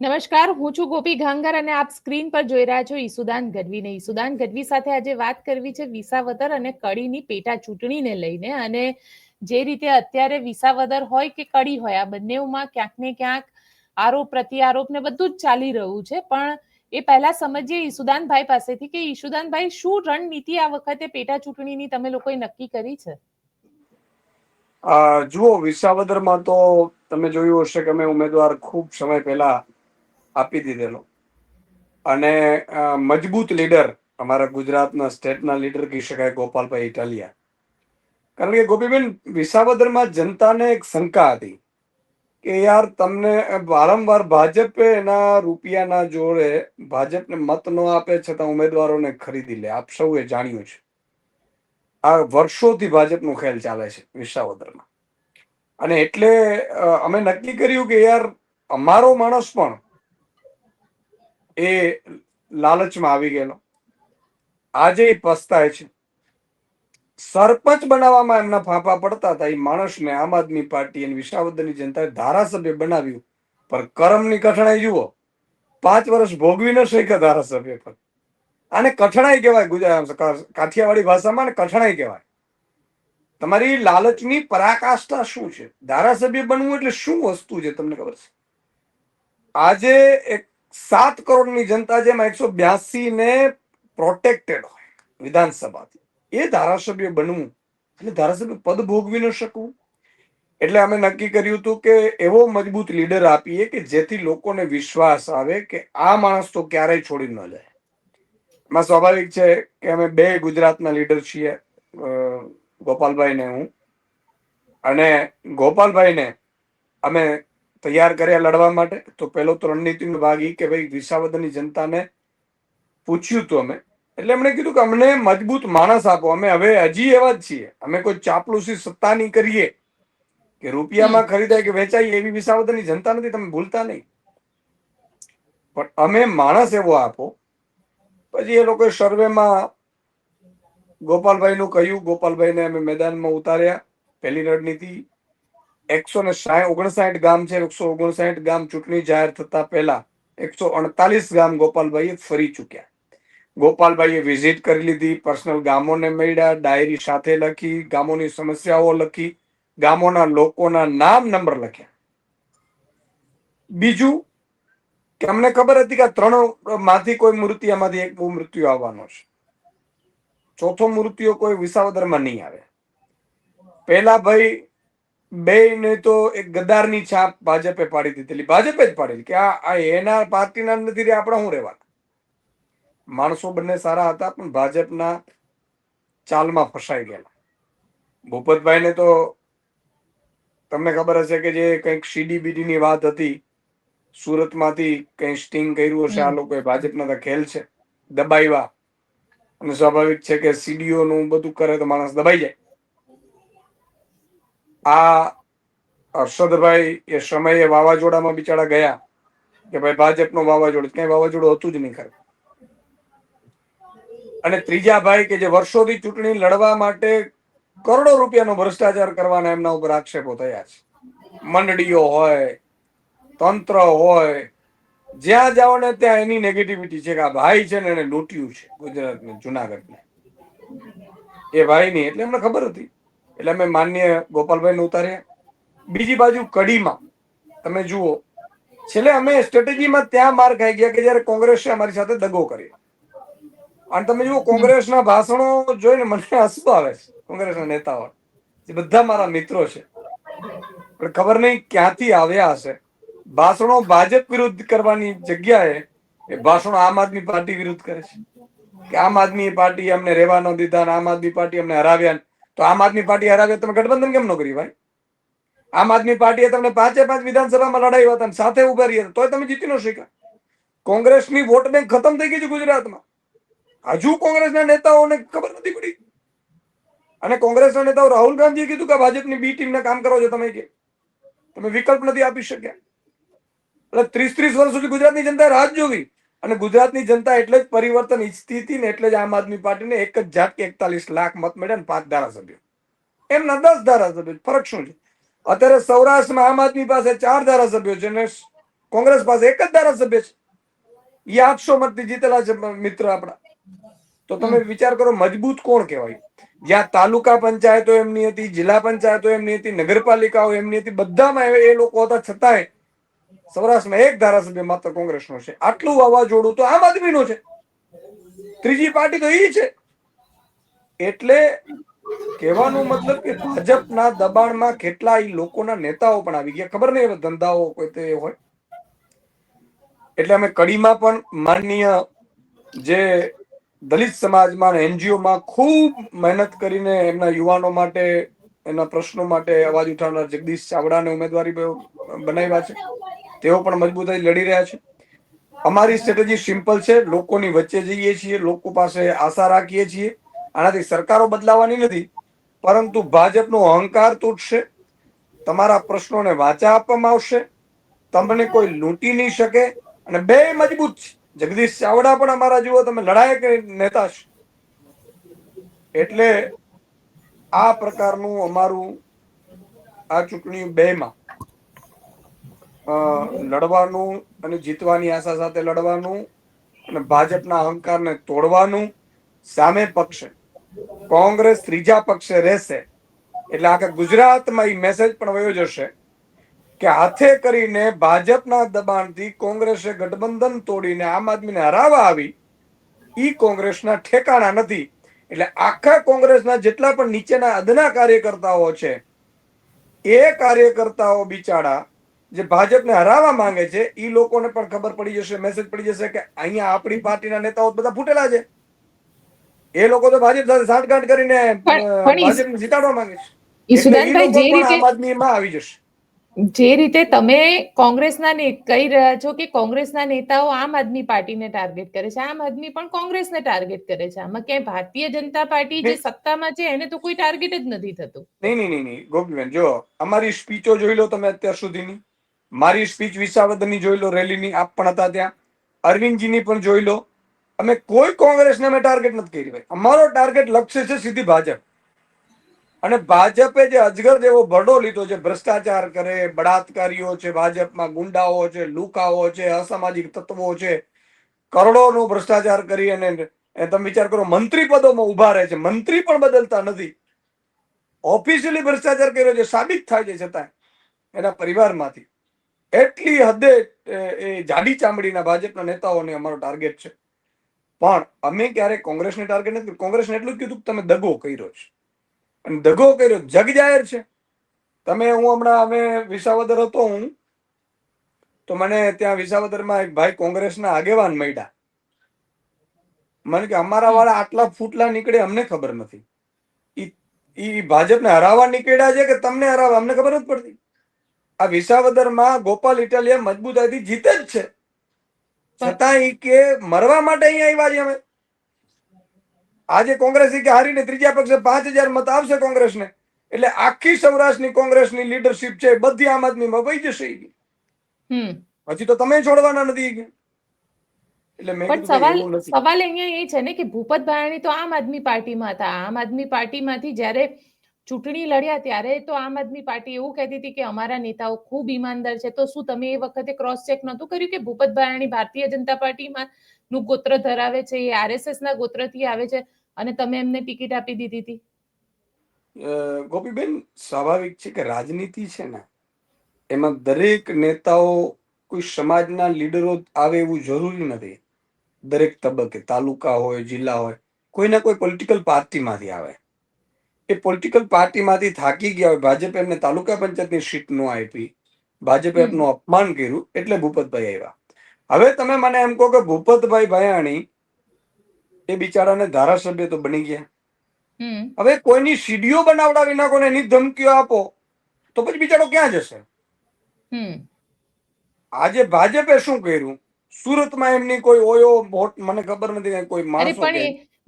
નમસ્કાર, હું છું ગોપી ઘાંગર અને આપ સ્ક્રીન પર જોઈ રહ્યા છો ઈસુદાન ગઢવીને ઈસુદાન ગઢવી સાથે આજે વાત કરવી છે વિસાવદર અને કડીની પેટા ચૂંટણીને લઈને અને જે રીતે અત્યારે વિસાવદર હોય કે કડી હોય, આ બંનેમાં ક્યાંક ને ક્યાંક આરોપ, પ્રત્યારોપ ને બધું જ ચાલી રહ્યું છે. પણ એ પહેલા સમજીએ ઈસુદાનભાઈ પાસેથી કે ઈસુદાનભાઈ, શું રણનીતિ આ વખતે પેટા ચૂંટણીની તમે લોકોએ નક્કી કરી છે? જુઓ, વિસાવદરમાં તો તમે જોયું હશે કે અમે ઉમેદવાર ખૂબ સમય પહેલા આપી દીધેલો. અને મજબૂત લીડર અમારા ગુજરાતના સ્ટેટના લીડર કહી શકાય ગોપાલભાઈ ઇટાલિયા. કારણ કે ગોપીબેન, વિસાવદરમાં જનતાને એક શંકા હતી કે યાર તમને વારંવાર ભાજપે એના રૂપિયાના જોડે ભાજપને મત ન આપે છતાં ઉમેદવારોને ખરીદી લે. આપ સૌએ જાણ્યું છે. આ વર્ષોથી ભાજપનું ખેલ ચાલે છે વિસાવદરમાં. અને એટલે અમે નક્કી કર્યું કે યાર અમારો માણસ પણ એ લાલચમાં આવી ગયેલો. આજે એ પસ્તાય છે. સરપંચ બનાવવામાં એમના ફાંફા પડતા હતા. એ માણસને આમ આદમી પાર્ટી અને વિસાવદરની જનતાએ ધારાસભ્ય બનાવ્યું. પણ કરમની કઠણાઈ જુઓ. પાંચ વર્ષ ભોગવી ન શક્યા ધારાસભ્ય પર. આને કઠણાઈ કહેવાય ગુજરાત કાઠિયાવાડી ભાષામાં કઠણાઈ કહેવાય. તમારી લાલચની પરાકાષ્ઠા શું છે? ધારાસભ્ય બનવું એટલે શું વસ્તુ છે? તમને ખબર છે? આજે એક સાત કરોડની જનતા જેમાં એકસો બ્યાસી ને પ્રોટેક્ટેડ હોય વિધાનસભાથી. એ ધારાસભ્ય બનવું અને ધારાસભ્ય પદ ભોગવી ન શકવું. એટલે અમે નક્કી કર્યું હતું કે એવો મજબૂત લીડર આપીએ કે જેથી લોકોને વિશ્વાસ આવે કે આ માણસ તો ક્યારેય છોડી ન જાય. એમાં સ્વાભાવિક છે કે અમે બે ગુજરાતના લીડર છીએ ગોપાલભાઈને હું. અને ગોપાલભાઈને અમે તૈયાર કર્યા લડવા માટે તો પહેલો તો રણનીતિનો ભાગ એ કે ભાઈ વિસાવદરની જનતાને પૂછ્યું હતું અમે. એટલે એમણે કીધું કે અમને મજબૂત માણસ આપો. અમે હવે હજી એવા જ છીએ. અમે કોઈ ચાપલુસી સત્તા નહીં કરીએ કે રૂપિયામાં ખરીદાય કે વેચાય એવી વિસાવદરની જનતા નથી. તમે ભૂલતા નહીં. પણ અમે માણસ એવો આપો. પછી એ લોકોએ સર્વેમાં ગોપાલભાઈનું કહ્યું. ગોપાલભાઈને અમે મેદાનમાં ઉતાર્યા. પહેલી રણનીતિ એકસો ને સાઠ ઓગણસાઠ ગામ છે એકસો ઓગણસાઠ ગામ ચૂંટણી જાહેર થતા પહેલા એકસો અડતાલીસ ગામ ગોપાલભાઈએ ફરી ચૂક્યા. ગોપાલભાઈએ વિઝિટ કરી લીધી પર્સનલ ગામોને મળ્યા ડાયરી સાથે લખી, ગામોની સમસ્યાઓ લખી, ગામોના લોકોના નામ નંબર લખ્યા. બીજું, કે અમને ખબર હતી કે ત્રણમાંથી કોઈ મૃત્યુમાંથી એક મૃત્યુ આવવાનો છે. ચોથો મૃત્યુ કોઈ વિસાવદરમાં નહીં આવે. પહેલા ભાઈ બે ને તો એક ગદ્દારની છાપ ભાજપે પાડી દીધેલી. ભાજપે જ પાડી કે આ એના પાર્ટીના નથી રે આપણે શું રહેવાના? માણસો બંને સારા હતા પણ ભાજપના ચાલમાં ફસાઈ ગયેલા. ભૂપતભાઈને તો તમને ખબર હશે કે જે કંઈક સીડીબીડી ની વાત હતી સુરતમાંથી કંઈ સ્ટિંગ કર્યું હશે આ લોકોએ ભાજપના તો ખેલ છે દબાવ્યા. અને સ્વાભાવિક છે કે સીડીઓ નું બધું કરે તો માણસ દબાઈ જાય. આ હર્ષદભાઈ એ સમયે વાવાઝોડામાં બિચારા ગયા કે ભાઈ ભાજપનો વાવાઝોડું, ક્યાંય વાવાઝોડું હતું જ નહીં ખરું. અને ત્રીજા ભાઈ કે જે વર્ષોથી ચૂંટણી લડવા માટે કરોડો રૂપિયાનો ભ્રષ્ટાચાર કરવાના એમના ઉપર આક્ષેપો થયા છે. મંડળીઓ હોય, તંત્ર હોય, જ્યાં જાઓ ને ત્યાં એની નેગેટિવિટી છે કે આ ભાઈ છે ને એને લૂંટ્યું છે ગુજરાતને, જુનાગઢને. એ ભાઈની એટલે એમને ખબર હતી. એટલે અમે માન્ય ગોપાલભાઈને ઉતાર્યા બીજી બાજુ કડીમાં, તમે જુઓ, છેલ્લે અમે સ્ટ્રેટેજીમાં ત્યાં માર ખાઈ ગયા કે જયારે કોંગ્રેસે અમારી સાથે દગો કર્યો. અને તમે જુઓ, કોંગ્રેસના ભાષણો જોઈને મને હસવું આવે છે, કોંગ્રેસના નેતાઓ. જે બધા મારા મિત્રો છે. પણ ખબર નહીં ક્યાંથી આવ્યા હશે. ભાષણો ભાજપ વિરુદ્ધ કરવાની જગ્યાએ એ ભાષણો આમ આદમી પાર્ટી વિરુદ્ધ કરે છે. કે આમ આદમી પાર્ટી અમને રહેવા ન દીધા આમ આદમી પાર્ટી અમને હરાવ્યા તો આમ આદમી પાર્ટી હરાવે તમે ગઠબંધન કેમ ન કરી ભાઈ? આમ આદમી પાર્ટીએ તમને પાંચે પાંચ વિધાનસભામાં લડાઈ હતા સાથે ઊભા રહ્યા તોય તમે જીતી ન શક્યા. કોંગ્રેસની વોટ બેંક ખતમ થઈ ગઈ છે ગુજરાતમાં. હજુ કોંગ્રેસના નેતાઓને ખબર નથી પડી. અને કોંગ્રેસના નેતાઓ રાહુલ ગાંધીએ કીધું કે ભાજપની બી ટીમને કામ કરો છો તમે કે. તમે વિકલ્પ નથી આપી શક્યા. એટલે ત્રીસ ત્રીસ વર્ષ સુધી ગુજરાતની જનતાએ રાહ જોવી. અને ગુજરાતની જનતા એટલે જ પરિવર્તન ઈચ્છતી હતી ને એટલે જ આમ આદમી પાર્ટીને એક જ ઝાટકે એકતાલીસ લાખ મત મળ્યા ને પાંચ ધારાસભ્યો. એમના દસ ધારાસભ્યો ફરક શું છે? અત્યારે સૌરાષ્ટ્રમાં આમ આદમી પાસે ચાર ધારાસભ્યો છે ને કોંગ્રેસ પાસે એક જ ધારાસભ્ય છે. એ આઠસો મતથી જીતેલા છે મિત્ર આપણા. તો તમે વિચાર કરો મજબૂત કોણ કહેવાય? જ્યાં તાલુકા પંચાયતો એમની હતી જિલ્લા પંચાયતો એમની હતી નગરપાલિકાઓ એમની હતી બધામાં એ- એ લોકો હતા છતાંય સૌરાષ્ટ્રમાં એક ધારાસભ્ય માત્ર કોંગ્રેસનો છે. આટલું વાવાઝોડું તો આમ આદમીનું છે. ત્રીજી પાર્ટી તો એ છે. એટલે કહેવાનો મતલબ કે ભાજપના દબાણમાં કેટલા એ લોકોના નેતાઓ પણ આવી ગયા. ખબર નહીં ધંધાઓ કોઈ તે હોય. એટલે અમે કડીમાં પણ માનનીય જે દલિત સમાજમાં એનજીઓમાં ખૂબ મહેનત કરીને એમના યુવાનો માટે, એના પ્રશ્નો માટે અવાજ ઉઠાવનાર જગદીશ ચાવડાને ઉમેદવારી બનાવ્યા છે. તેઓ પણ મજબૂતાઈ લડી રહ્યા છે. અમારી સ્ટ્રેટેજી સિમ્પલ છે. લોકોની વચ્ચે જઈએ છીએ, લોકો પાસે આશા રાખીએ છીએ. આનાથી સરકારો બદલાવાની નથી, પરંતુ ભાજપનો અહંકાર તૂટશે. તમારા પ્રશ્નોને વાચા આપવામાં આવશે. તમને કોઈ લૂંટી નહીં શકે અને બે મજબૂત જગદીશ ચાવડા પણ અમારા જુઓ, તમે લડાયક નેતા છે. એટલે આ પ્રકારનું અમારું આ ચૂંટણી બે માં લડવાનું અને જીતવાની આશા સાથે લડવાનું અને ભાજપના અહંકારને તોડવાનું સામે પક્ષે કોંગ્રેસ ત્રીજા પક્ષે રહેશે. એટલે આખા ગુજરાતમાં એ મેસેજ પણ વયો જશે કે હાથે કરીને ભાજપના દબાણથી કોંગ્રેસે ગઠબંધન તોડીને આમ આદમીને હરાવવા આવી, ઈ કોંગ્રેસના ઠેકાણા નથી. એટલે આખા કોંગ્રેસના જેટલા પણ નીચેના અદના કાર્યકર્તાઓ છે, એ કાર્યકર્તાઓ બિચારા જે ભાજપને હરાવવા માંગે છે એ લોકોને પણ ખબર પડી જશે મેસેજ પડી જશે કે અહીંયા આપણી પાર્ટીના નેતાઓ બધા ફૂટેલા છે. એ લોકો તો ભાજપ સાથે સાંઠગાંઠ કરીને ભાજપને જીતાડવા માંગે છે. જે રીતે આમ આદમીમાં આવી જશે. જે રીતે તમે કોંગ્રેસના કહી રહ્યા છો કે કોંગ્રેસના નેતાઓ આમ આદમી પાર્ટીને ટાર્ગેટ કરે છે આમ આદમી પણ કોંગ્રેસને ટાર્ગેટ કરે છે. આમાં ક્યાંય ભારતીય જનતા પાર્ટી જે સત્તામાં છે એને તો કોઈ ટાર્ગેટ જ નથી થતું. નહીં નહીં નહીં નહીં. ગોપીબેન જો અમારી સ્પીચો જોઈ લો તમે અત્યાર સુધીની. મારી સ્પીચ વિસાવદનની જોઈ લો, રેલીની આપ પણ હતા ત્યાં. અરવિંદજીની પણ જોઈ લો. અમે કોઈ કોંગ્રેસને અમે ટાર્ગેટ નથી કરી ભાઈ. અમારો ટાર્ગેટ લક્ષ્ય છે સીધી ભાજપ. અને ભાજપે જે અજગર જેવો ભરડો લીધો છે, ભ્રષ્ટાચાર કરે, બળાત્કારીઓ છે, ભાજપમાં ગુંડાઓ છે, લુકાઓ છે, અસામાજિક તત્વો છે, કરોડોનો ભ્રષ્ટાચાર કરી અને તમે વિચાર કરો, મંત્રી પદોમાં ઊભા રહે છે. મંત્રી પણ બદલતા નથી. ઓફિશિયલી ભ્રષ્ટાચાર કર્યો છે, સાબિત થાય છે છતાં એના પરિવારમાંથી. એટલી હદે એ જાડી ચામડીના ભાજપના નેતાઓને અમારો ટાર્ગેટ છે. પણ અમે ક્યારે કોંગ્રેસને ટાર્ગેટ નથી કોંગ્રેસને એટલું કીધું કે તમે દગો કર્યો છે. અને દગો કર્યો, જગ જાહેર છે. તમે, હું હમણાં, અમે વિસાવદર હતો હું, તો મને ત્યાં વિસાવદરમાં એક ભાઈ કોંગ્રેસના આગેવાન મળ્યા. મને કે અમારા વાળા આટલા ફૂટલા નીકળે, અમને ખબર નથી. ઈ ભાજપને હરાવવા નીકળ્યા છે કે તમને હરાવવા? અમને ખબર નથી પડતી. આ વિસાવદરમાં ગોપાલ ઇટાલિયા મજબૂતાઈથી જીતે જ છે. છતાં કે મરવા માટે અહીંયા આવ્યા છે અમે. આજે કોંગ્રેસ કે હારીને ત્રીજા પક્ષે પાંચ હજાર મત આવશે કોંગ્રેસને. એટલે આખી સૌરાષ્ટ્રની કોંગ્રેસની લીડરશિપ છે બધી આમ આદમીમાં વહી જશે હજી તો તમે છોડવાના નથી પણ સવાલ સવાલ અહીંયા એ છે ને કે ભૂપત ભાયાણી તો આમ આદમી પાર્ટીમાં હતા. આમ આદમી પાર્ટીમાંથી જ્યારે ચૂંટણી લડ્યા ત્યારે તો આમ આદમી પાર્ટી એવું કહેતી હતી કે અમારા નેતાઓ ખૂબ ઈમાનદાર છે. તો શું તમે એ વખતે ક્રોસ ચેક નહોતું કર્યું કે ભૂપત ભાયાણી ભારતીય જનતા પાર્ટીમાં નું ગોત્ર ધરાવે છે? એ આરએસએસ ના ગોત્રથી આવે છે અને તમે એમને ટિકિટ આપી દીધી હતી? ગોપીબેન, સ્વાભાવિક છે કે રાજનીતિ છે ને, એમાં દરેક નેતાઓ કોઈ સમાજના લીડરો આવે એવું જરૂરી નથી. દરેક તબક્કે, તાલુકા હોય, જિલ્લા હોય કોઈને કોઈ પોલિટિકલ પાર્ટીમાંથી આવે. એ પોલિટિકલ પાર્ટીમાંથી થાકી ગયા હોય ભાજપે એમને તાલુકા પંચાયતની સીટ નો આપી. ભાજપે એમનું અપમાન કર્યું એટલે ભૂપતભાઈ આવ્યા. હવે તમે મને એમ કહો કે ભૂપતભાઈ ભયાણી એ બિચારાને ધારાસભ્ય તો બની ગયા. હવે કોઈની સીડીઓ બનાવડાવી નાખો ને એની ધમકીઓ આપો તો પછી બિચારો ક્યાં જશે? આજે ભાજપે શું કર્યું? સુરતમાં એમની કોઈ ઓયો વોટ મને ખબર નથી કોઈ માણસ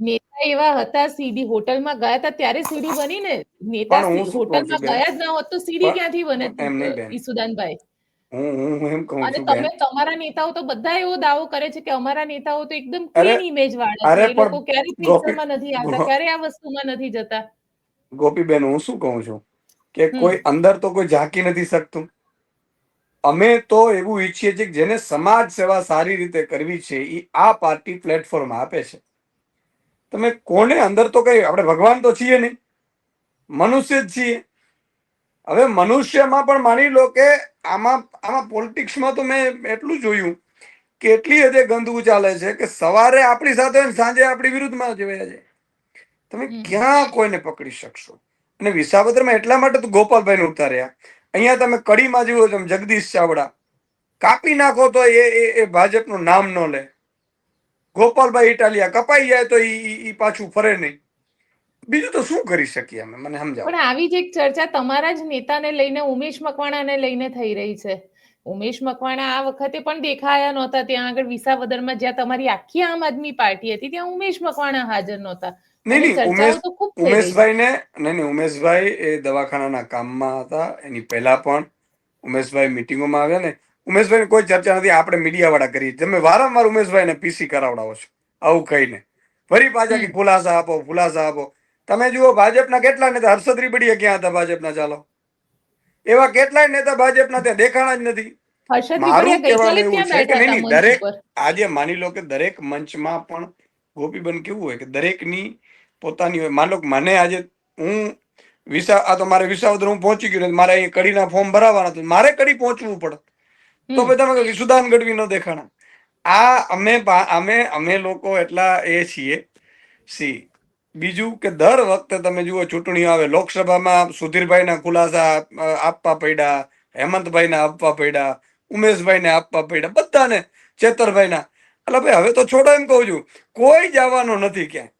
નેતા એવા હતા સીડી હોટલમાં ગયા હતા ત્યારે સીડી બની ને નેતા હોટલમાં ગયા જ ના હોત તો સીડી ક્યાંથી બને. ઈસુદાનભાઈ? હું હું હું એમ કહું છું તમે તમારા નેતાઓ તો બધા એવો દાવો કરે છે કે અમારા નેતાઓ તો એકદમ ક્લીન ઇમેજ વાળા છે. એ લોકો ક્યારે ગોપી- નથી આવતા ક્યારે આ વસ્તુમાં નથી જતા? ગોપીબેન હું શું કહું છું કે કોઈ અંદર તો કોઈ ઝાંકી નથી શકતું. અમે તો એવું ઈચ્છીએ છીએ કે જેને સમાજ સેવા સારી રીતે કરવી છે એ આ પાર્ટી પ્લેટફોર્મ આપે છે. તમે કોને? અંદર તો કઈ આપણે ભગવાન તો છીએ નહીં. મનુષ્ય જ છીએ. હવે મનુષ્યમાં પણ માની લો કે આમાં આમાં પોલિટિક્સમાં તો મેં એટલું જોયું કે એટલી હદે ગંદુ ચાલે છે કે સવારે આપણી સાથે સાંજે આપણી વિરુદ્ધમાં જોયા છે. તમે ક્યાં કોઈને પકડી શકશો? અને વિસાવદરમાં એટલા માટે તો ગોપાલભાઈ ને ઉતાર્યા. અહીંયા તમે કડીમાં જુઓ છો જગદીશ ચાવડા. કાપી નાખો તો એ એ એ ભાજપનું નામ ન લે. ગોપાલભાઈ ઇટાલિયા કપાઈ જાય તો ઈ પાછું ફરે નહીં. બીજું તો શું કરી શકીએ અમે? મને સમજાવો. પણ આવી જ એક ચર્ચા તમારા જ નેતાને લઈને ઉમેશ મકવાણાને લઈને થઈ રહી છે. ઉમેશ મકવાણા આ વખતે પણ દેખાયા નહોતા. ત્યાં આગળ વિસાવદરમાં જ્યાં તમારી આખી આમ આદમી પાર્ટી હતી ત્યાં ઉમેશ મકવાણા હાજર નહોતા. નહીં નહીં ઉમેશ. ઉમેશભાઈ ને નહીં નહીં ઉમેશભાઈ એ દવાખાનાના કામમાં હતા. એની પહેલા પણ ઉમેશભાઈ મિટિંગોમાં આવ્યા ને. ઉમેશભાઈ કોઈ ચર્ચા નથી આપણે મીડિયા વાળા કરીએ તમે વારંવાર ઉમેશભાઈ ને પીસી કરાવડાવો છો આવું કહીને. ફરી પાછા કે ખુલાસા આપો ખુલાસા આપો. તમે જુઓ ભાજપના કેટલા નેતા હર્ષદ રીબડીએ ક્યાં હતા ભાજપના ચાલો? એવા કેટલાય નેતા ભાજપના ત્યાં દેખાણા જ નથી. મારું કહેવાનું એવું છે કે નહીં, દરેક- આજે માની લો કે દરેક મંચમાં પણ ગોપીબન કેવું હોય કે દરેકની પોતાની હોય. માની લો કે મને આજે હું વિસા આ તો મારે વિસાવદર હું પહોંચી ગયો મારે અહીં કડીના ફોર્મ ભરાવાના તો મારે કડી પહોંચવું પડે. તો. પછી તમે કહો સુદાન ગઢવી નો દેખાણા. આ અમે અમે અમે લોકો એટલા એ છીએ સી. બીજું કે દર વખતે તમે જુઓ ચૂંટણીઓ આવે લોકસભામાં સુધીરભાઈના ખુલાસા આપવા પડ્યા હેમંતભાઈને આપવા પડ્યા ઉમેશભાઈને આપવા પડ્યા બધાને ચેતરભાઈના. એટલે ભાઈ હવે તો છોડો એમ કહું છું કોઈ જવાનો નથી ક્યાંય.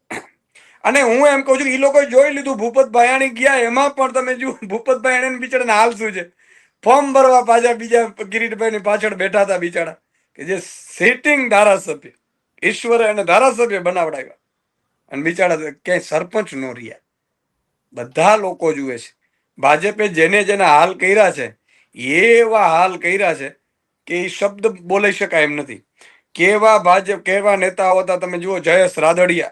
અને હું એમ કહું છું એ લોકોએ જોઈ લીધું ભૂપત ભાયાણી ગયા એમાં પણ તમે જુઓ ભૂપત ભાયાણી બિચારાને હાલ શું છે. ફોર્મ ભરવા પાછા બીજા કિરીટભાઈની પાછળ બેઠા હતા બિચારા કે જે સિટિંગ ધારાસભ્ય, ઈશ્વરે એને ધારાસભ્ય બનાવડાવ્યા. અને બિચારા ક્યાંય સરપંચ નો રહ્યા. બધા લોકો જુએ છે. ભાજપે જેને જેને હાલ કર્યા છે, એવા હાલ કર્યા છે કે એ શબ્દ બોલાઈ શકાય એમ નથી. કેવા ભાજપ, કેવા નેતાઓ હતા તમે જુઓ, જયેશ રાદડિયા,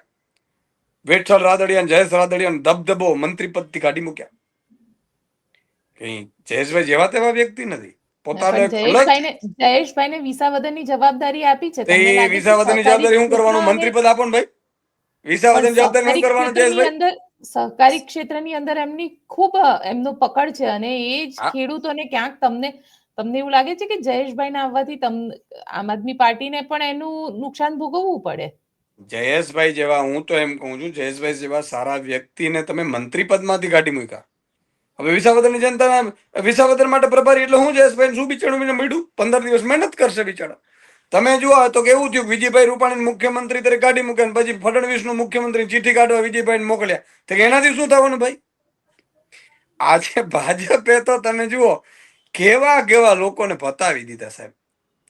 વેઠલ રાદડિયા જયેશ રાદડિયા ધબધબો મંત્રી પદથી કાઢી મૂક્યા. કઈ જયેશભાઈ જેવા તેવા વ્યક્તિ નથી. પોતાને જવાબદારી આપી છે. જવાબદારી કરવાનું? મંત્રી પદ આપો ને ભાઈ. વિસાવદરની જવાબદારી શું કરવાનું જયેશભાઈ? અંદર સહકારી ક્ષેત્રની અંદર એમની ખૂબ એમનો પકડ છે અને એ જ. ખેડૂતોને ક્યાંક તમને તમને એવું લાગે છે કે જયેશભાઈ ના આવવાથી તમ આમ આદમી પાર્ટીને પણ એનું નુકસાન ભોગવવું પડે? જયેશભાઈ જેવા હું તો એમ કહું છું જયેશભાઈ જેવા સારા વ્યક્તિને તમે મંત્રી પદમાંથી કાઢી મૂક્યા. હવે વિસાવદરની જનતા વિસાવદર માટે પ્રભારી એટલે હું જયેશભાઈ શું બિચારું મને મળ્યું? પંદર દિવસ મહેનત કરશે બિચારા. તમે જુઓ તો કેવું થયું? વિજયભાઈ રૂપાણી મુખ્યમંત્રી તરીકે કાઢી મૂકે પછી ફડણવીસનું મુખ્યમંત્રી ચીઠી કાઢવા વિજયભાઈ મોકલ્યા. તો એનાથી શું થવાનું ભાઈ? આજે ભાજપે તો તમે જુઓ, કેવા કેવા લોકોને પતાવી દીધા સાહેબ.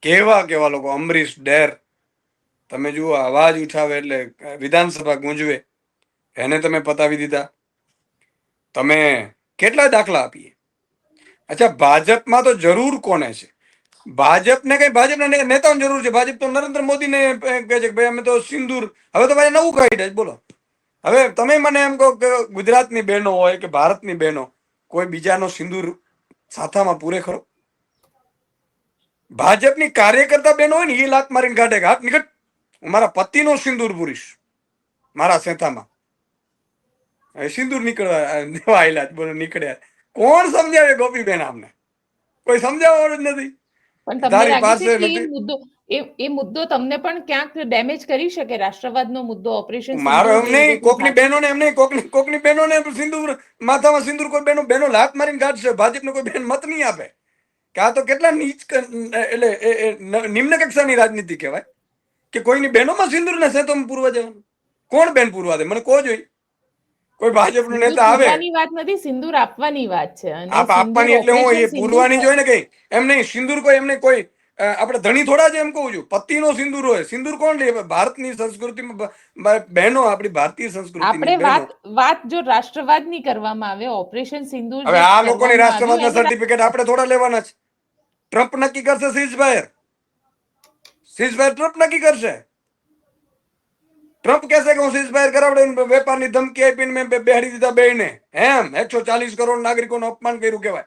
કેવા કેવા લોકો? અમરીશ, ડેર. તમે જુઓ, અવાજ ઉઠાવે એટલે વિધાનસભા ગુંજવે. એને તમે પતાવી દીધા. તમે કેટલા દાખલા આપીએ? અચ્છા, ભાજપમાં તો જરૂર કોને છે? ભાજપને કઈ, ભાજપના નેતાઓની જરૂર છે? ભાજપ તો નરેન્દ્ર મોદીને કહે છે કે ભાઈ અમે તો સિંદૂર, હવે તો ભાઈ નવું કાઢ્યા દે બોલો. હવે તમે મને એમ કહો કે ગુજરાતની બહેનો હોય કે ભારતની બહેનો, કોઈ બીજાનો સિંદૂર સાથામાં પૂરે ખરો? ભાજપની કાર્યકર્તા બહેનો હોય ને, એ લાત મારીને કાઢે કે હાથ નીકળ, હું મારા પતિનો સિંદૂર પૂરીશ, મારા સેથામાં. સિંદૂર નીકળવા દેવા આયલા બોલો નીકળ્યા કોણ સમજાવે ગોપીબેન આમને? કોઈ સમજાવવાનું જ નથી. પણ પાસે એ મુદ્દો એ એ મુદ્દો તમને પણ ક્યાંક ડેમેજ કરી શકે? રાષ્ટ્રવાદનો મુદ્દો ઓપરેશન મારો એમ નહીં કોકની બહેનોને એમ નહીં કોકની કોકની બહેનોને સિંદૂર માથામાં સિંદૂર કોઈ બહેનો બહેનો લાત મારીને કાઢશે ભાજપને કોઈ બહેન મત નહીં આપે. કે આ તો કેટલા નીચ એટલે નિમ્ન કક્ષાની રાજનીતિ કહેવાય. કે કોઈની બહેનોમાં સિંદૂર ને તો પૂરવા જવાનું. કોણ બેન પૂરવા દે? મને કહો જોઈ. કોઈ ભાજપનો નેતા આવે? વાત નથી સિંદૂર આપવાની વાત છે. આપ આપવાની એટલે હું એ પૂરવાની જોઈએ ને કઈ? એમ નહીં સિંદૂર કોઈ એમને કોઈ આપણે ધણી થોડા છે એમ કહું છું. પતિનો સિંદૂર હોય. સિંદૂર કોણ લે? ભારતની સંસ્કૃતિમાં બહેનો આપણી ભારતીય આપણે સંસ્કૃતિની બહેનો. વાત વાત જો રાષ્ટ્રવાદની કરવામાં આવે ઓપરેશન સિંદૂર હવે આ લોકોની રાષ્ટ્રવાદ રાષ્ટ્રવાદના સર્ટિફિકેટ આપણે થોડા લેવાના છે. ટ્રમ્પ નક્કી કરશે સીઝફાયર સીઝફાયર ટ્રમ્પ નક્કી કરશે? ટ્રમ્પ કહેશે કે હું સીઝફાયર કરાવડે વેપારની ધમકી આપીને મેં બેહાડી દીધા બેને એમ, એકસો ચાલીસ કરોડ નાગરિકોનું અપમાન કર્યું કહેવાય.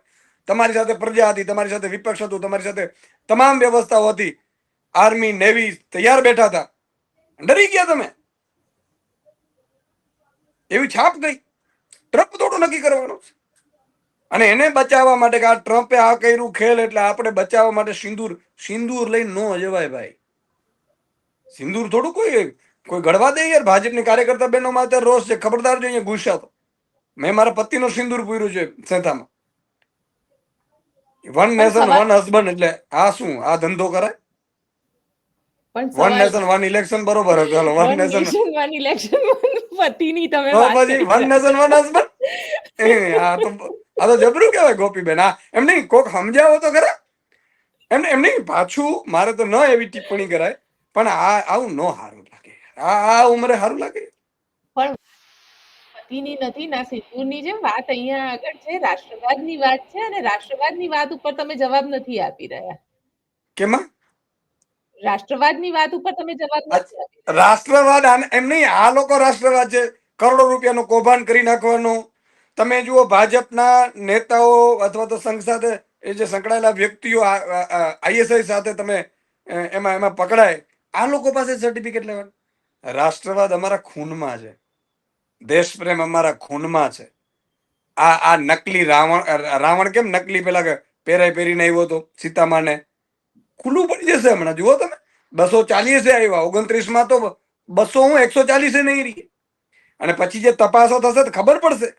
તમારી સાથે પ્રજા હતી, તમારી સાથે વિપક્ષ હતું, તમારી સાથે તમામ વ્યવસ્થાઓ હતી. આર્મી, નેવી તૈયાર બેઠા હતા. ડરી ગયા તમે. એવી છાપ ગઈ. ટ્રમ્પ થોડું નક્કી કરવાનું છે. અને એને બચાવવા માટે કે આ ટ્રમ્પે આ કર્યું ખેલ એટલે આપણે બચાવવા માટે સિંદૂર સિંદૂર લઈને ન જવાય ભાઈ. સિંદૂર થોડું કોઈ કોઈ ગળવા દે યાર? ભાજપની કાર્યકર્તા બહેનો માં અત્યારે રોષ છે. ખબરદાર જો અહીંયા ગુસ્સા તો. મેં મારા પતિનો સિંદૂર પૂર્યું છે સેતામાં વન નેશન વન હસબન્ડ એટલે આ શું? આ ધંધો કરાય? વન નેશન વન ઇલેક્શન બરોબર ચાલો વન નેશન વન ઇલેક્શન પતિની તમે તો વાત પછી વન નેશન વન હસબન્ડ આ તો આ તો જબરું કહેવાય ગોપીબેન. આ એમ નહીં કોક સમજાવો તો ખરા. એમ એમ નહીં પાછું મારે તો ન એવી ટિપ્પણી કરાય પણ આ આવું ન લાગે આ આ ઉંમરે સારું લાગે? પણ પતિની નથી ના સિંદૂરની જેમ. વાત અહીંયા આગળ છે રાષ્ટ્રવાદની વાત છે અને રાષ્ટ્રવાદની વાત ઉપર તમે જવાબ નથી આપી રહ્યા. કેમાં? રાષ્ટ્રવાદની વાત ઉપર તમે જવાબ. રાષ્ટ્રવાદ એમ નહીં આ લોકો રાષ્ટ્રવાદ છે. કરોડો રૂપિયાનું કૌભાંડ કરી નાખવાનું. તમે જુઓ ભાજપના નેતાઓ અથવા તો સંઘ સાથે એ જે સંકળાયેલા વ્યક્તિઓ આઈએસઆઈ સાથે તમે એમાં એમાં પકડાય આ લોકો પાસે સર્ટિફિકેટ લેવાનું. રાષ્ટ્રવાદ અમારા ખૂનમાં છે. દેશ પ્રેમ અમારા ખૂનમાં છે. આ આ નકલી રાવણ રાવણ કેમ નકલી પેલા પહેરાઈ પહેરીને આવ્યો હતો સીતામાને? ખુલ્લું પડી જશે હમણાં, જુઓ તમે. બસો ચાલીસે આવ્યા ઓગણત્રીસમાં તો બસો હું એકસો ચાલીસે નહીં રહી. અને પછી જે તપાસો થશે તો ખબર પડશે.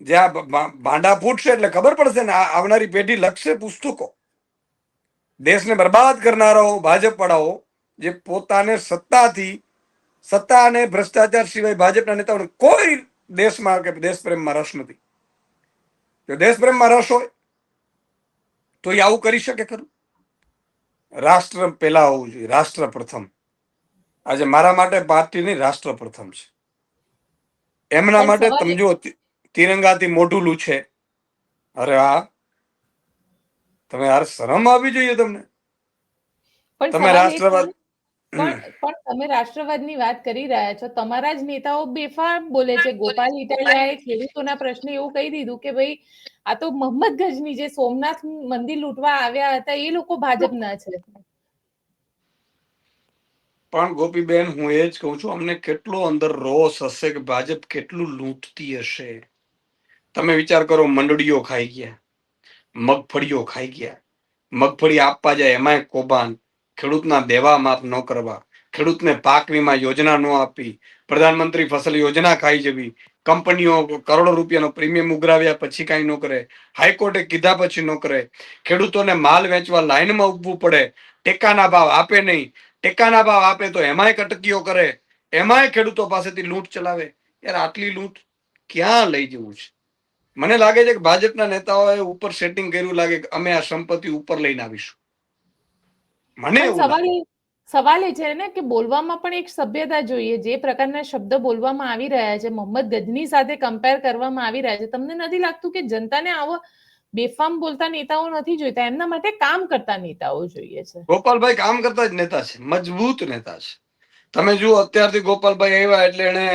જ્યાં આ ભા- ભાંડા ફૂટશે એટલે ખબર પડશે ને આવનારી પેઢી લખશે પુસ્તકો. દેશને બરબાદ કરનારાઓ ભાજપ વાળાઓ જે પોતાને સત્તાથી સત્તા અને ભ્રષ્ટાચાર સિવાય ભાજપના નેતાઓને કોઈ દેશમાં કે દેશપ્રેમમાં રસ નથી. જો દેશપ્રેમમાં રસ હોય તો એ આવું કરી શકે ખરું. રાષ્ટ્ર પહેલા હોવું જોઈએ રાષ્ટ્ર પ્રથમ. આજે મારા માટે પાર્ટીની રાષ્ટ્ર પ્રથમ છે. એમના માટે તિ- તિરંગાથી મોઢું છે. અરે હા તમે યાર શરમ આવી જોઈએ તમને. તમે રાષ્ટ્રવાદ પણ પણ તમે રાષ્ટ્રવાદની વાત કરી રહ્યા છો. તમારા જ નેતાઓ બેફામ બોલે છે. ગોપાલ ઇટાલિયાએ ખેડૂતોના પ્રશ્ને એવું કહી દીધું કે ભાઈ, આ તો મોહમ્મદ ગજની જે સોમનાથ મંદિર લૂંટવા આવ્યા હતા, એ લોકો ભાજપના છે. પણ ગોપીબેન, હું એ જ કહું છું, અમને કેટલો અંદર રોષ હશે કે ભાજપ કેટલું લૂંટતી હશે. તમે વિચાર કરો, મંડળીઓ ખાઈ ગયા, મગફળીઓ ખાઈ ગયા, મગફળી આપવા જાય એમાંય કૌભાંડ. ખેડૂતના દેવા માફ ન કરવા, ખેડૂતને પાક વીમા યોજના ન આપી, પ્રધાનમંત્રી ફસલ યોજના ખાઈ જવી, કંપનીઓ કરોડો રૂપિયાનો પ્રીમિયમ ઉઘરાવ્યા પછી કાંઈ ન કરે, હાઈકોર્ટે કીધા પછી ન કરે. ખેડૂતોને માલ વેચવા લાઈનમાં ઉભવું પડે, ટેકાના ભાવ આપે નહીં. ટેકાના ભાવ આપે તો એમાંય કટકીઓ કરે, એમાંય ખેડૂતો પાસેથી લૂંટ ચલાવે. યાર, આટલી લૂંટ ક્યાં લઈ જવું છે? મને લાગે છે કે ભાજપના નેતાઓએ ઉપર સેટિંગ કર્યું લાગે કે અમે આ સંપત્તિ ઉપર લઈને આવીશું. મને. સવાલ સવાલ એ છે ને કે બોલવામાં પણ એક સભ્યતા જોઈએ. જે પ્રકારના શબ્દ બોલવામાં આવી રહ્યા છે મોહમ્મદ ગજની સાથે કમ્પેર કરવામાં આવી રહ્યા છે તમને નથી લાગતું કે જનતાને આવો બેફામ બોલતા નેતાઓ નથી જોઈતા? એમના માટે કામ કરતા નેતાઓ જોઈએ છે. ગોપાલભાઈ કામ કરતા જ નેતા છે મજબૂત નેતા છે. તમે જુઓ અત્યારથી ગોપાલભાઈ આવ્યા એટલે એને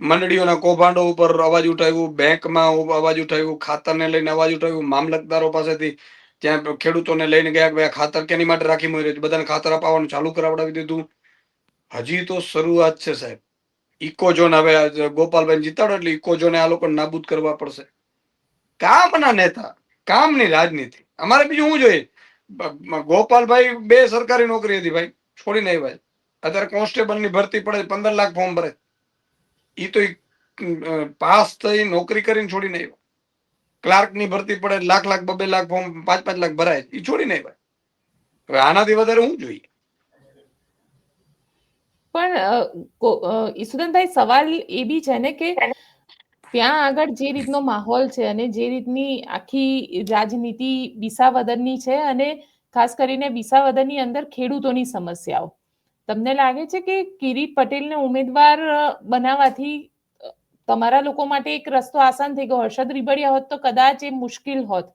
મંડળીઓના કૌભાંડો ઉપર અવાજ ઉઠાવ્યું બેંકમાં અવાજ ઉઠાવ્યું ખાતરને લઈને અવાજ ઉઠાવ્યું મામલતદારો પાસેથી ત્યાં ખેડૂતોને લઈને ગયા કે ખાતર કેની માટે રાખી મળી છે બધાને ખાતર અપાવવાનું ચાલુ કરાવડાવી દીધું. હજી તો શરૂઆત છે સાહેબ. ઇકો ઝોન હવે ગોપાલભાઈ જીતાડો એટલે ઇકો ઝોને આ લોકો નાબૂદ કરવા પડશે. કામના નેતા, કામની રાજનીતિ. અમારે બીજું શું જોઈએ? ગોપાલભાઈ બે સરકારી નોકરી હતી ભાઈ. છોડી નહીં ભાઈ અત્યારે કોન્સ્ટેબલની ભરતી પડે પંદર લાખ ફોર્મ ભરે એ તો પાસ થઈ નોકરી કરીને છોડી આવ્યા. ક્લાર્કની ભરતી પડે લાખ લાખ બબે લાખ ફોર્મ પાંચ પાંચ લાખ ભરાય એ છોડી નહીં ભાઈ. હવે આનાથી વધારે હું જોઈએ? પણ ઈસુદાનભાઈ સવાલ એ બી છે ને કે ત્યાં આગળ જે રીતનો માહોલ છે અને જે રીતની આખી રાજનીતિ વિસાવદરની છે અને ખાસ કરીને વિસાવદરની અંદર ખેડૂતોની સમસ્યાઓ. તમને લાગે છે કે કિરીટ પટેલને ઉમેદવાર બનાવવાથી તમારા લોકો માટે એક રસ્તો આસાન થઈ ગયો. હર્ષદ રીબડિયા હોત તો કદાચ એ મુશ્કેલ હોત.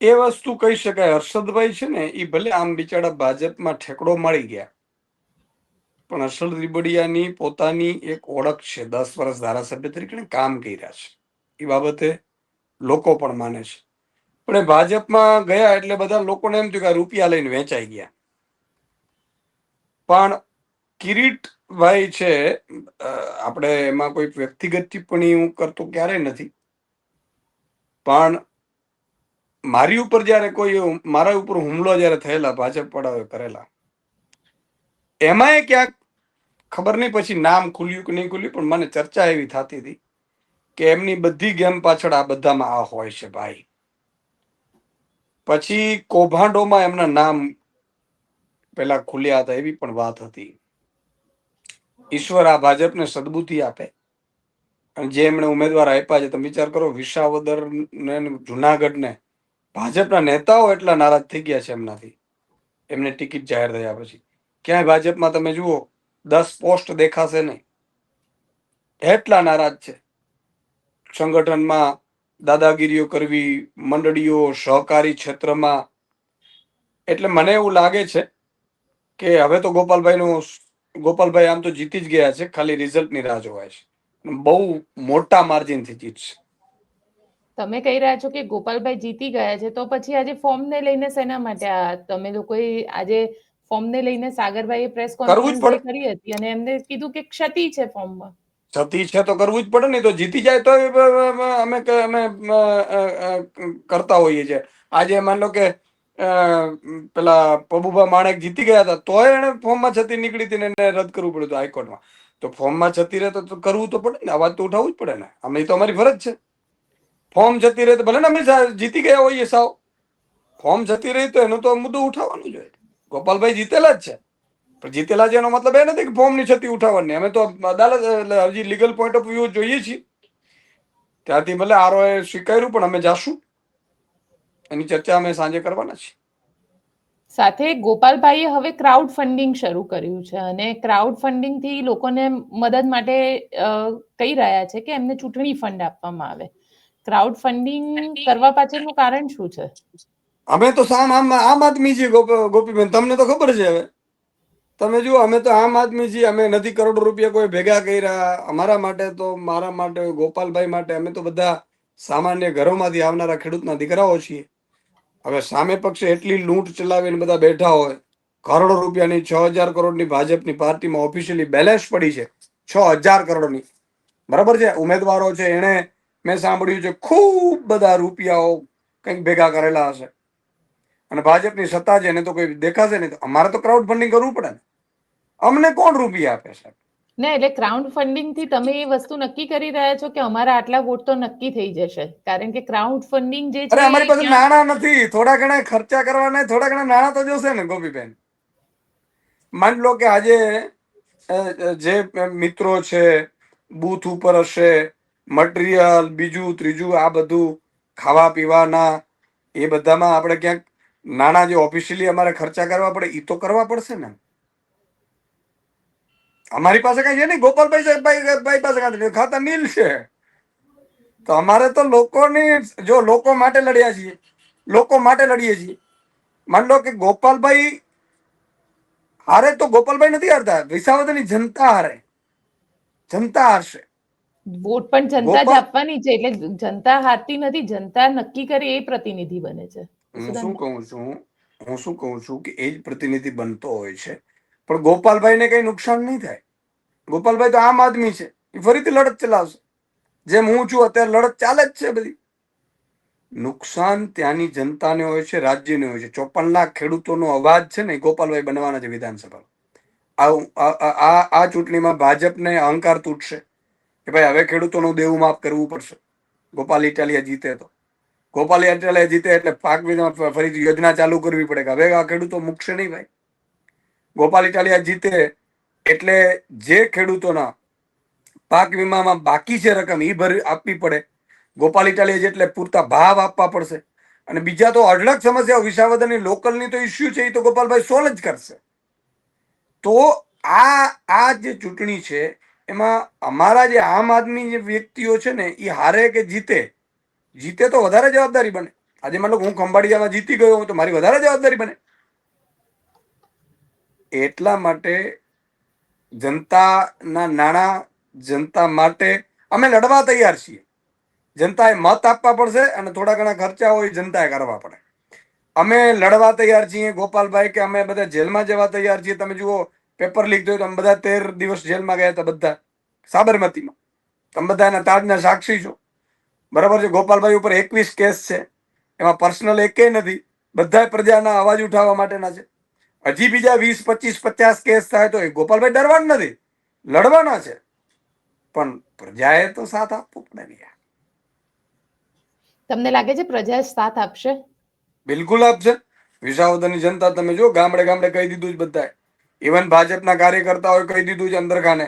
એ વસ્તુ કહી શકાય. હર્ષદભાઈ છે ને એ ભલે આમ બિચારા ભાજપમાં ઠેકડો મળી ગયા, પણ હર્ષદ રીબડિયાની પોતાની એક ઓળખ છે. દસ વર્ષ ધારાસભ્ય તરીકે કામ કર્યા છે. એ બાબતે લોકો પણ માને છે. પણ એ ભાજપમાં ગયા એટલે બધા લોકોને એમ થયું કે રૂપિયા લઈને વેચાઈ ગયા. પણ કિરીટભાઈ છે આપણે એમાં કોઈ વ્યક્તિગત ટિપ્પણી હું કરતો ક્યારેય નથી. પણ મારી ઉપર જ્યારે કોઈ મારા ઉપર હુમલો જ્યારે થયેલા ભાજપ વાળાએ કરેલા, એમાંય ક્યાંક ખબર નહીં પછી નામ ખુલ્યું કે નહીં ખુલ્યું, પણ મને ચર્ચા એવી થતી હતી કે એમની બધી ગેમ પાછળ આ બધામાં આ હોય છે ભાઈ. પછી કૌભાંડોમાં એમના નામ પેલા ખુલ્યા હતા એવી પણ વાત હતી. ઈશ્વર આ ભાજપને સદબુદ્ધિ આપે. અને જે એમણે ઉમેદવાર આપ્યા છે, તમે વિચાર કરો વિસાવદર ને જુનાગઢ ને ભાજપના નેતાઓ એટલા નારાજ થઈ ગયા છે એમનાથી. એમને ટિકિટ જાહેર થયા પછી. ક્યાંય ભાજપમાં તમે જુઓ, દસ પોસ્ટ દેખાશે નહીં. એટલા નારાજ છે. સંગઠનમાં દાદાગીરીઓ કરવી, મંડળીઓ, સહકારી ક્ષેત્રમાં. એટલે મને એવું લાગે છે કે હવે તો ગોપાલભાઈનું ગોપાલભાઈ આમ તો જીતી જ ગયા છે ખાલી રિઝલ્ટની રાહ જોવાય છે. બહુ મોટા માર્જિનથી જીતશે. તમે કહી રહ્યા છો કે ગોપાલભાઈ જીતી ગયા છે તો પછી આજે ફોર્મ ને લઈને શેના માટે આ તમે લોકોએ આજે ફોર્મ ને લઈને સાગરભાઈએ પ્રેસ કોન્ફરન્સ. કરી હતી અને એમને કીધું કે ક્ષતિ છે ફોર્મમાં. છતી છે તો કરવું જ પડે ને તો જીતી જાય તો અમે અમે કરતા હોઈએ છીએ. આજે માન લો કે પેલા પબુભા માણેક જીતી ગયા હતા, તોય એને ફોર્મમાં છતી નીકળી હતી ને એને રદ કરવું પડ્યું હતું હાઈકોર્ટમાં. તો ફોર્મમાં છતી રહે તો કરવું તો પડે ને, અવાજ તો ઉઠાવવું જ પડે ને. અમે તો અમારી ફરજ છે. ફોર્મ જતી રહે તો ભલે ને અમે જીતી ગયા હોઈએ સાવ. ફોર્મ જતી રહી તો એનો તો મુદ્દો ઉઠાવવાનું જ હોય. ગોપાલભાઈ જીતેલા જ છે. પણ જીતેલા છે એનો મતલબ એ નથી કે ફોર્મની છતી ઉઠાવવાની. અમે તો અદાલત હજી લીગલ પોઈન્ટ ઓફ વ્યૂ જોઈએ છીએ. ત્યાંથી ભલે આરો એ સ્વીકાર્યું પણ અમે જાશું. એની ચર્ચા અમે સાંજે કરવાના છીએ. સાથે ગોપાલભાઈએ હવે ક્રાઉડ ફંડિંગ શરૂ કર્યું છે અને ક્રાઉડ ફંડિંગથી લોકોને મદદ માટે કહી રહ્યા છે કે એમને ચૂંટણી ફંડ આપવામાં આવે. ક્રાઉડ ફંડિંગ કરવા પાછળનું કારણ શું છે? અમે તો આમ આમ આમ આદમી છીએ ગોપ- ગોપીબેન. તમને તો ખબર છે હવે. તમે જુઓ અમે તો આમ આદમી છીએ. અમે નથી કરોડો રૂપિયા કોઈ ભેગા કર્યા. અમારા માટે તો મારા માટે ગોપાલભાઈ માટે અમે તો બધા સામાન્ય ઘરોમાંથી આવનારા ખેડૂતના દીકરાઓ છીએ. હવે સામે પક્ષે એટલી લૂંટ ચલાવીને બધા બેઠા હોય, કરોડો રૂપિયાની છ હજાર કરોડની ભાજપની પાર્ટીમાં ઓફિશિયલી બેલેન્સ પડી છે, છ હજાર કરોડની. બરાબર છે? ઉમેદવારો છે, એણે મેં સાંભળ્યું છે, ખૂબ બધા રૂપિયાઓ કંઈક ભેગા કરેલા હશે. અને ભાજપની સત્તા છે, એને તો કોઈ દેખાશે નહીં. અમારે તો ક્રાઉડ ફંડિંગ કરવું પડે ને. અમને કોણ રૂપિયા આપે છે ને એટલે ક્રાઉડ ફંડિંગથી તમે એ વસ્તુ નક્કી કરી રહ્યા છો કે અમારા આટલા વોટ તો નક્કી થઈ જશે. કારણ કે ક્રાઉડ ફંડિંગ જે છે અરે અમારી પાસે નાણાં નથી. થોડા ઘણા ખર્ચા કરવાના થોડા ઘણા નાણાં તો જોશે ને ગોપીબેન. માની લો કે આજે જે મિત્રો છે બૂથ ઉપર હશે મટીરિયલ બીજું ત્રીજું આ બધું ખાવા પીવાના એ બધામાં આપણે ક્યાંક નાણાં જે ઓફિશિયલી અમારે ખર્ચા કરવા પડે એ તો કરવા પડશે ને. અમારી પાસે કઈ છે નહીં? ગોપાલભાઈ ભાઈ પાસે કાંઈ ખાતા નીલ છે. તો અમારે તો લોકોની જો લોકો માટે લડ્યા છીએ લોકો માટે લડીએ છીએ. માન લો કે ગોપાલભાઈ હારે તો ગોપાલભાઈ નથી હારતા. વિસાવદરની જનતા હારે. જનતા હારશે. વોટ પણ જનતા જ આપવાની છે એટલે જનતા હારતી નથી જનતા નક્કી કરે એ પ્રતિનિધિ બને છે. હું શું કહું છું? હું શું કહું છું કે એ જ પ્રતિનિધિ બનતો હોય છે. પણ ગોપાલભાઈને કઈ નુકસાન નહીં થાય. ગોપાલભાઈ તો આમ આદમી છે. એ ફરીથી લડત ચલાવશે. જેમ હું છું, અત્યારે લડત ચાલે જ છે બધી. નુકસાન ત્યાંની જનતાને હોય છે, રાજ્યને હોય છે. ચોપન લાખ ખેડૂતોનો અવાજ છે ને ગોપાલભાઈ બનવાના છે વિધાનસભા આ, આ- ચૂંટણીમાં ભાજપને અહંકાર તૂટશે કે ભાઈ હવે ખેડૂતોનું દેવું માફ કરવું પડશે. ગોપાલ ઇટાલિયા જીતે તો. ગોપાલ ઇટાલિયા જીતે એટલે પાક વીમા ફરી યોજના ચાલુ કરવી પડે કે હવે આ ખેડૂતો મૂકશે નહીં ભાઈ. ગોપાલ ઇટાલિયા જીતે એટલે જે ખેડૂતોના પાક વીમામાં બાકી છે રકમ એ ભરી આપવી પડે. ગોપાલ ઇટાલિયા જેટલે પૂરતા ભાવ આપવા પડશે. અને બીજા તો અઢળક સમસ્યાઓ વિસાવદરની લોકલની તો ઇસ્યુ છે એ તો ગોપાલભાઈ સોલ્વ જ કરશે. તો આ આ જે ચૂંટણી છે, એમાં અમારા જે આમ આદમી જે વ્યક્તિઓ છે ને એ હારે કે જીતે? જીતે તો વધારે જવાબદારી બને. આજે માનો હું ખંભાળિયામાં જીતી ગયો તો મારી વધારે જવાબદારી બને. એટલા માટે જનતાના નાણાં જનતા માટે અમે લડવા તૈયાર છીએ. જનતાએ મત આપવા પડશે અને થોડા ઘણા ખર્ચા હોય જનતાએ કરવા પડે. અમે લડવા તૈયાર છીએ ગોપાલભાઈ, કે અમે બધા જેલમાં જવા તૈયાર છીએ? તમે જુઓ, પેપર લીક જોયું તો અમે બધા તેર દિવસ જેલમાં ગયા હતા બધા. સાબરમતીમાં. તમે બધા એના તાજના સાક્ષી છો. બરાબર છે? ગોપાલભાઈ ઉપર એકવીસ કેસ છે. એમાં પર્સનલ એકે નથી. બધા પ્રજાના અવાજ ઉઠાવવા માટેના છે. હજી બીજા વીસ પચીસ પચાસ કેસ થાય તો એ ગોપાલભાઈ ડરવાના નથી. લડવાના છે. પણ પ્રજાએ તો સાથ આપવો પડે તમને લાગે છે પ્રજા સાથ આપશે? બિલકુલ આપશે. વિસાવદરની જનતા તમે જો ગામડે ગામડે કહી દીધું જ બધાએ. ઇવન ભાજપના કાર્યકર્તાઓએ કહી દીધું છે અંદરખાને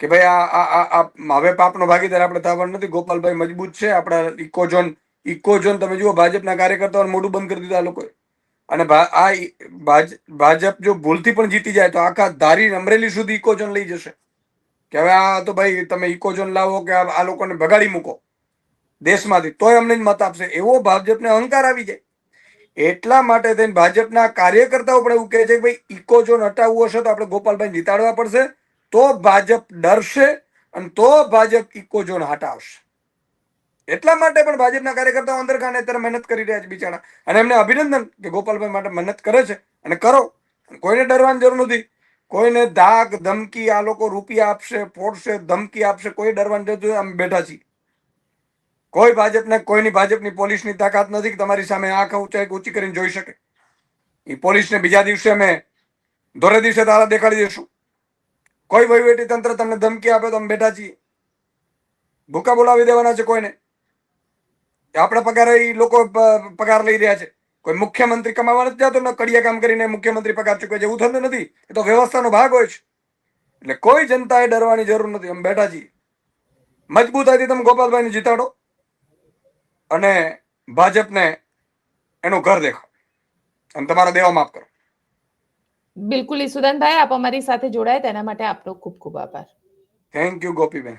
કે ભાઈ આ આ હવે પાપનો ભાગીદાર આપણે થવાનું નથી. ગોપાલભાઈ મજબૂત છે. આપણા ઇકોઝોન ઇકોઝોન તમે જુઓ ભાજપના કાર્યકર્તાઓને મોઢું બંધ કરી દીધું આ લોકોએ. અને આ ભાજ- ભાજપ જો ભૂલથી પણ જીતી જાય તો આખા ધારી અમરેલી સુધી ઇકોઝોન લઈ જશે. કે હવે આ તો ભાઈ તમે ઇકોઝોન લાવો કે આ લોકોને ભગાડી મૂકો. દેશમાંથી તોય અમને જ મત આપશે. એવો ભાજપને અહંકાર આવી જાય. એટલા માટે થઈને ભાજપના કાર્યકર્તાઓ પણ એવું કહે છે કે ભાઈ ઇકોઝોન હટાવવું હશે તો આપણે ગોપાલભાઈ જીતાડવા પડશે. તો ભાજપ ડરશે અને તો ભાજપ ઇકોઝોન હટાવશે. એટલા માટે પણ ભાજપના કાર્યકર્તાઓ અંદર ખાને અત્યારે મહેનત કરી રહ્યા છે બિચારા. અને એમને અભિનંદન કે ગોપાલભાઈ માટે મહેનત કરે છે અને કરો. કોઈને ડરવાની જરૂર નથી. કોઈને ધાક, ધમકી આ લોકો રૂપિયા આપશે, ફોડશે, ધમકી આપશે, કોઈ ડરવાની જરૂર નથી. અમે બેઠા છીએ. કોઈ ભાજપને, કોઈની ભાજપની પોલીસની તાકાત નથી કે તમારી સામે આંખ ઊંચાઈ ઊંચી કરીને જોઈ શકે. એ પોલીસને બીજા દિવસે અમે ધોરે દિવસે તારા દેખાડી દઈશું કોઈ વહીવટી તંત્ર તમને ધમકી આપે તો અમે બેઠા છીએ. ભૂકા બોલાવી દેવાના છે કોઈને. આપણા પગાર એ લોકો પગાર લઈ રહ્યા છે. કોઈ મુખ્યમંત્રી કમાવા નથી જતો ને કડિયા કામ કરીને મુખ્યમંત્રી પગાર ચૂકવે છે એવું થતું નથી. એ તો વ્યવસ્થાનો ભાગ હોય છે. એટલે કોઈ જનતાએ ડરવાની જરૂર નથી. અમે બેઠા છીએ મજબૂતાઈથી તમે ગોપાલભાઈને જીતાડો અને ભાજપને એનું ઘર દેખાડો. અને તમારો દેવા માફ કરો. બિલકુલ ઈસુદાનભાઈ આપ અમારી સાથે જોડાય. તેના માટે આપનો ખૂબ ખૂબ આભાર. Thank you Gopiben.